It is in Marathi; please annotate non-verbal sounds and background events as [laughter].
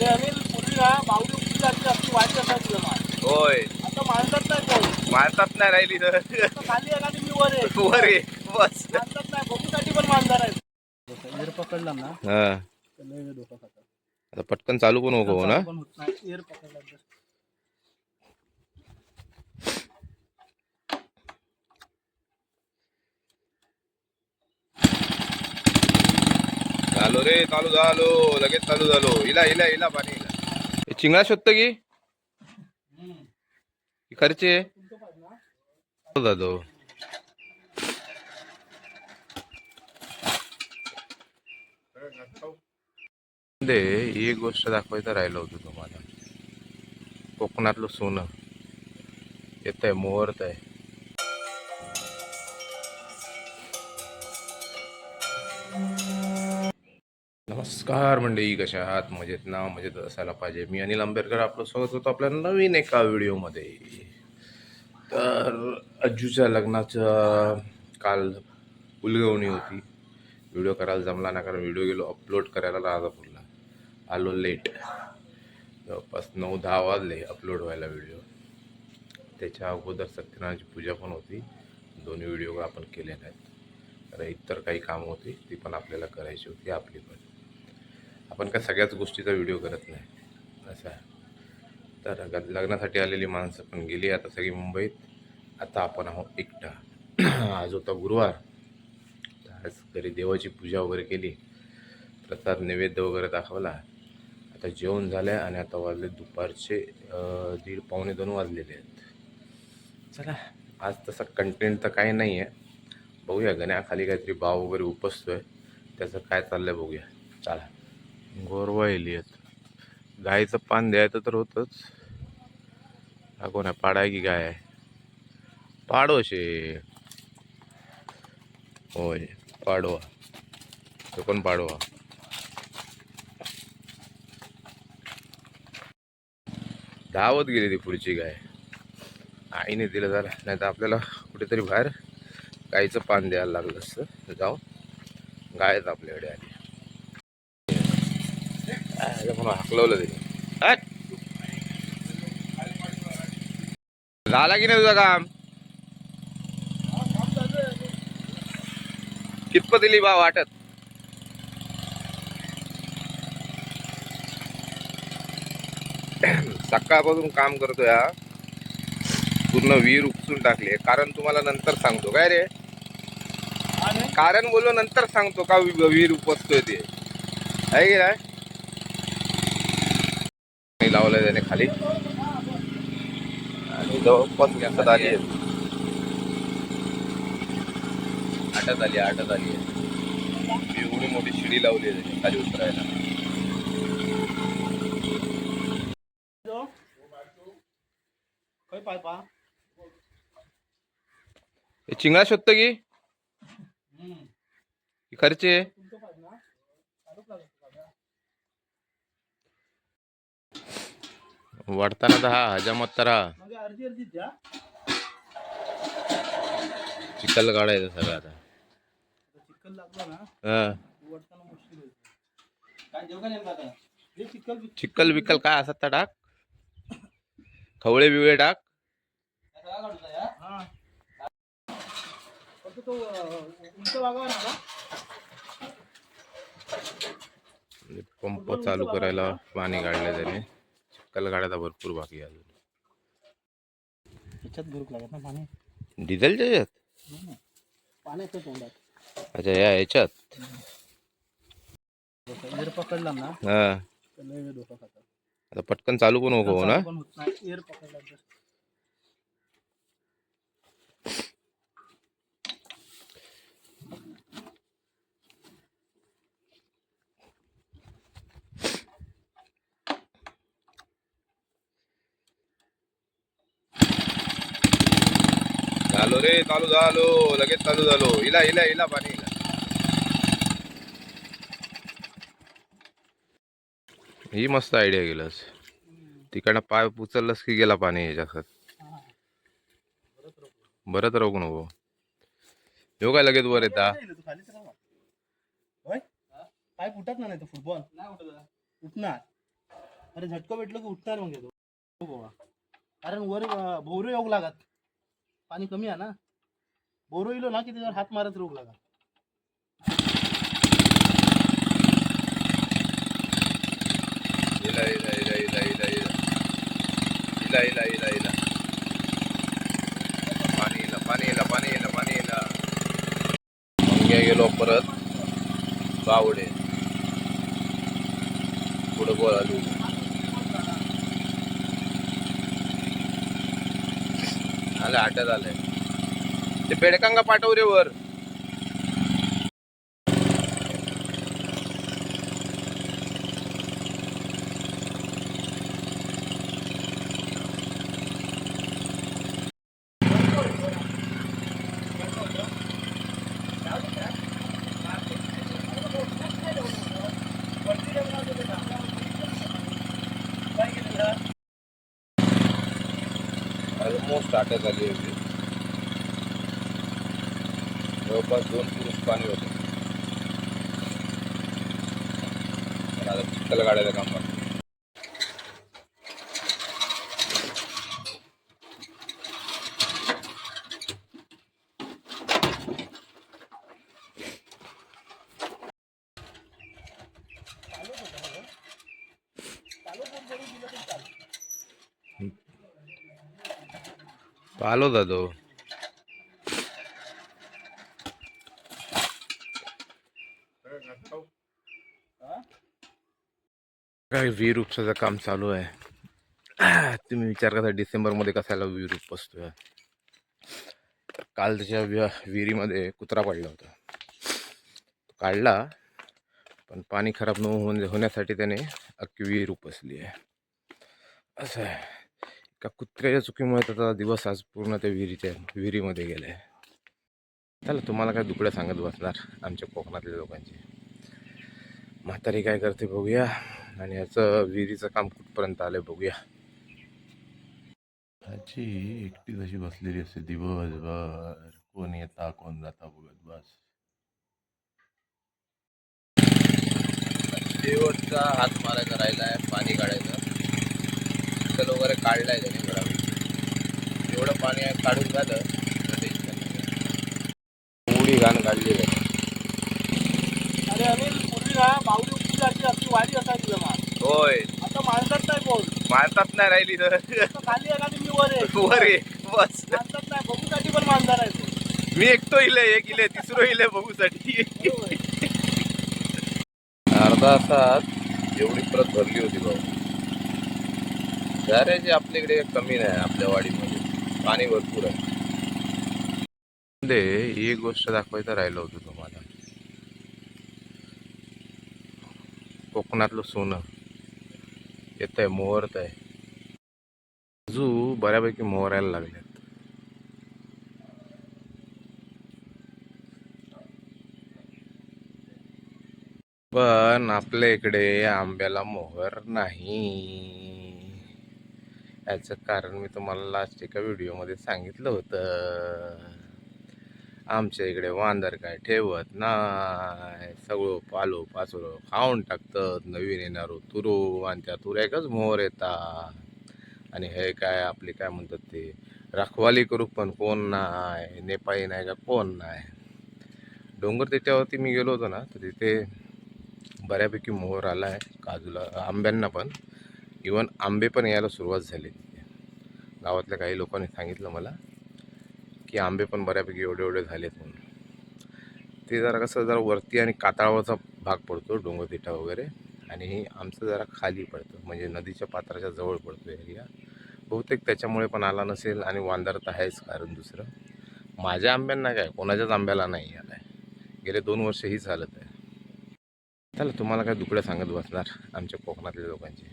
अरे अनिल पूर्वी ना जाती असायची जमात. होय. आता माणसात नाही कोण. माणसात नाही राहिली तर. आता खाली आहे आणि मी वर आहे. वर ये बस. माणसात नाही बघूसाठी पण मानणार आहे. एअर पकडला ना हा. तर लय आता पटकन चालू पण नको हो ना? पण होत नाही एअर पकडला तर. झालो रे चालू झालो लगेच चालू झालो. इला इला इला पाणी इला. चिंगळा शोधत की? ही खर्चे जातो हो, दे एक गोष्ट दाखवायचं राहिलं होतं तुम्हाला. कोकणातलं सोनं. येत आहे मोहरत आहे नमस्कार मंडळी कशा आहात? मजेत ना? मजेत असायला पाहिजे. मी अनिल आंबेडकर आपलं स्वागत होतो आपल्या नवीन एका व्हिडिओमध्ये. तर अज्जूच्या लग्नाचं काल उलगवणी होती. व्हिडिओ करायला जमला ना कारण व्हिडिओ गेलो अपलोड करायला राजापूरला. आलो लेट. जवळपास नऊ दहा वाजले अपलोड व्हायला व्हिडिओ. त्याच्या अगोदर सत्यनारायणची पूजा पण होती. दोन्ही व्हिडिओ आपण केलेले आहेत. तर इतर काही कामं होती ती पण आपल्याला करायची होती आपली पण. आपण काय सगळ्याच गोष्टीचा व्हिडिओ करत नाही. असं. आहे तर लग्नासाठी आलेली माणसं पण गेली आता सगळी मुंबईत. आता आपण आहोत एकटा. [clears throat] आज होता गुरुवार. तर आज घरी देवाची पूजा वगैरे केली. प्रसाद नैवेद्य वगैरे दाखवला. आता जेवण झालं आहे आणि आता वाजले दुपारचे दीड पावणे दोन वाजलेले आहेत. चला आज तसा कंटेंट तर काही नाही आहे बघूया गण्याखाली काहीतरी भाव वगैरे उपसतो आहे त्याचं काय चाललं आहे बघूया. चला. गोरवायली आहेत. गायचं पान द्यायचं तर होतंच. हा कोण आहे? पाडा की गाय आहे? पाडोशे. होय पाडवा. तो पण पाडवा? धावत गेली ती पुढची गाय. आईने दिलं झालं. नाही तर आपल्याला कुठेतरी बाहेर गाईचं पान द्यायला लागलं असतं. जाऊ. गायच आपल्याकडे आली. म्हणून हाकलवलं ते. झाला की नाही तुझं काम? कितपत दिली बा वाटत? सकाळपासून काम करतोय हा. पूर्ण विहीर उपसून टाकली. कारण तुम्हाला नंतर सांगतो. काय रे? कारण बोललो नंतर सांगतो का विहीर उपसतोय ते? आहे की नाही? नाही लावलंय त्याने खाली. आणि जवळपास गॅसात आली आहे. आटत आली आटत आली आहे. एवढी मोठी शिडी लावली आहे त्याने खाली उतरायला. चिंगळा शोधतं की? की खर्चे तुमचं पाहिजे ना चालूच लागत बघा. वाढताना तर हा हजामत तर म्हणजे चिखल काढायचं सगळं आता. चिखल लागला चिखल बिक्कल काय असत टाक खवळे बिवळे टाक. आणि पंप चालू करायला पाणी काढलं त्याने. चिक्कल काढायचा भरपूर बाकी आहे अजून. याच्यात भरूक लागत ना पाणी? डिझेलच्या याच्यात? पाण्याचं तोंडात. अच्छा या याच्यात? एअर पकडला ना हा. तर लय डोकं खातात आता पटकन चालू पण नको हो ना? पण होत नाही. एअर पकडला तर झालो रे चालू झालो लगेच चालू झालो. इला इला इला पाणी इला. ही मस्त आयडिया गेलंस तिकडनं पाय उचललंस की गेला पाणी याच्यात बरं तर रोखू नको. येऊ काय लगेच वर येता तू पाय फुटत ना नाही तर फुटबॉल उठणार अरे झटका भेटलो की उठणार मग येतो हो कारण वर भोवरो योग लागत. पाणी कमी आहे ना? बोरो इलो ना की त्याच्यावर हात मारत रोग लागा. इला इला इला इला इला इला. इला इला इला इला. पाणी इला पाणी इला पाणी इला पाणी इला. मग गेलो परत. बावडे. पुढं बोलालू आलं आटत आलंय. ते बेडकांगा पाठव रे वर. ऑलमोस्ट झाली होती. जवळपास दोन पुरुष पाणी होते. पण आता चिखल गाड्याचं काम करतो पालो दादो। काय विहीर उपसाचं काम चालू आहे. तुम्ही विचार करता डिसेंबरमध्ये कसायला विहीर उपसतोय? काल त्याच्या वि- विहिरीमध्ये कुत्रा पडला होता. काढला पण पाणी खराब न होऊन होण्यासाठी त्याने अख्खी विहीर उपसली आहे. असं आहे. का कुत्र्याच्या चुकीमुळे त्याचा दिवस आज पूर्ण त्या विहिरीच्या विहिरीमध्ये गेलाय चला तुम्हाला काय दुकड्या सांगत बसणार आमच्या कोकणातल्या लोकांची. म्हातारी काय करते बघूया आणि ह्याचं विहिरीचं काम कुठपर्यंत आलंय बघूया. ह्याची एकटी जशी बसलेली असते दिवसभर. कोण येता कोण जाता बघत बस. शेवटचा हात मारायचा राहिला आहे पाणी काढायचं. चिखल वगैरे काढलाय त्याने बरोबर एवढं पाणी आहे काढून झालं तर टेन्शन नाही. एवढी घाण काढली आहे अरे अनिल पूर्वी ना बावली उपचारची आपली असायची जमा होय. आता माणसात नाही बोल नाही राहिली तर. खाली आहे मी वर आहे. वर आहे बस. माणसात नाही बघूसाठी पण आहे. मी एकटो इले एक इले तिसरो इले बघूसाठी. आहे. अर्धा तासात एवढी परत भरली होती भाऊ. झाडाची आपल्याकडे कमी नाही आपल्या वाडीमध्ये. पाणी भरपूर आहे. मध्ये एक गोष्ट दाखवायचं राहिलं होतं तुम्हाला. कोकणातलं सोनं. येत आहे मोहरत आहे अजू बऱ्यापैकी मोहरायला लागल्यात. पण आपल्या इकडे आंब्याला मोहर नाही. याचं कारण मी तुम्हाला लास्ट एका व्हिडिओमध्ये सांगितलं होतं. आमच्या इकडे वांदर काय ठेवत नाही. सगळं पालो पाचोळं खाऊन टाकतात. नवीन येणारो तुरू आणि त्या तुऱ्याकच मोहर येतात. आणि हे काय आपले काय म्हणतात ते? रखवाली करू पण कोण नाही? नेपाळी नाही का कोण नाही? डोंगर त्याच्यावरती मी गेलो होतो ना तर तिथे बऱ्यापैकी मोहर आला आहे काजूला आंब्यांना पण. इवन आंबे पण यायला सुरुवात झाली. गावातल्या काही लोकांनी सांगितलं मला की आंबे पण बऱ्यापैकी एवढे एवढे झालेत म्हणून. ते जरा कसं जरा वरती आणि कातळावरचा भाग पडतो डोंगरतिठा वगैरे. आणि आमचं जरा खाली पडतं म्हणजे नदीच्या पात्राच्या जवळ पडतो एरिया बहुतेक त्याच्यामुळे पण आला नसेल आणि वांदर तर आहेच कारण दुसरं. माझ्या आंब्यांना काय कोणाच्याच आंब्याला नाही आला आहे गेले दोन वर्ष हीच आहे. चला तुम्हाला काय दुकडं सांगत बसणार आमच्या कोकणातल्या लोकांची.